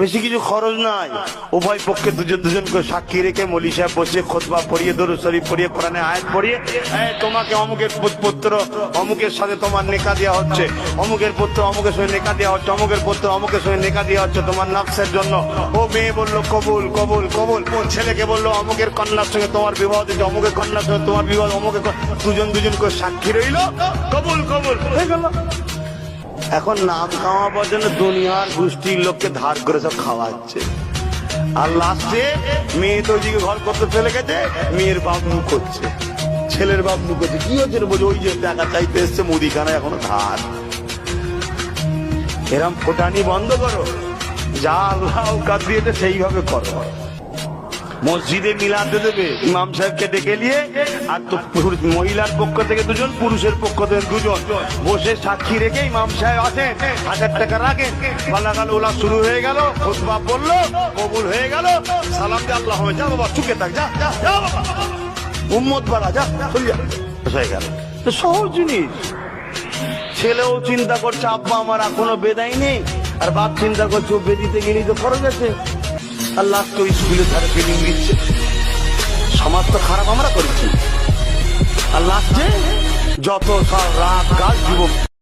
বেশি কিছু খরচ নাই। উভয় পক্ষে দুজন দুজন করে সাক্ষী রেখে মলি সাহেব বসে খোদবা পড়িয়ে দরু শরীফ পড়িয়ে, কোরআনে আয়াত পড়িয়ে তোমাকে অমুকের পুত্র, অমুকের সাথে তোমার নেকা দেওয়া হচ্ছে। অমুকের পুত্র অমুকের সঙ্গে নেকা দেওয়া হচ্ছে, অমুকের পুত্র অমুকের সঙ্গে নেকা দেওয়া হচ্ছে তোমার নকশের জন্য। ও মেয়ে বলল, কবুল কবুল কবুল। ছেলেকে বলল, অমুকের কন্যার সঙ্গে তোমার বিবাহ দিচ্ছে অমুকের কন্যার সঙ্গে তোমার বিবাহ অমুকের দুজন দুজন করে সাক্ষী রইল। কবুল কবুল। হয়ে গেল। এখন নাম কামাবার জন্য দুনিয়ার গোষ্ঠীর লোককে ধার করে সব খাওয়াচ্ছে। আর লাস্টে মেয়ে তো ওইদিকে ঘর করতে ফেলে গেছে, মেয়ের বাপ মুখ হচ্ছে, ছেলের বাপ মুখ হচ্ছে। কি হচ্ছে বলছে? ওই যে টাকা চাইতে এসছে মুদিখানা এখনও ধার। এরম ফোটানি বন্ধ করো, যা আল্লাহ কাজ দিয়েছে সেইভাবে করো। মসজিদে মিলাতে দেবে। ইমাম সাহেবকে ডেকে নিয়ে, আর তো মহিলার পক্ষ থেকে দুজন, পুরুষের পক্ষ থেকে দুজন। বসে সাক্ষী রেখে ইমাম সাহেব আসেন। হাজার টাকা রাখেন। গালাগাল ওলা শুরু হয়ে গেল খুতবা বলল কবুল হয়ে গেল। সালাম দিয়ে আল্লাহ যা বাবা, চুকে থাক, যা যা যা বাবা। উম্মত বাড়া, যা যা। হয়ে গেল। তো সহজ জিনিস। ছেলেও চিন্তা করছে, আব্বা, আমার এখনও বেদাই নেই। আর বাপ চিন্তা করছে বেদিতে গেলেই তো খরচ আছে। আর লাস্ট ওই স্কুলে তারা ফিলিং দিচ্ছে। সমাজ তো খারাপ, আমরা করেছি। আর লাস্টে যত সব রাত, কাল যুবক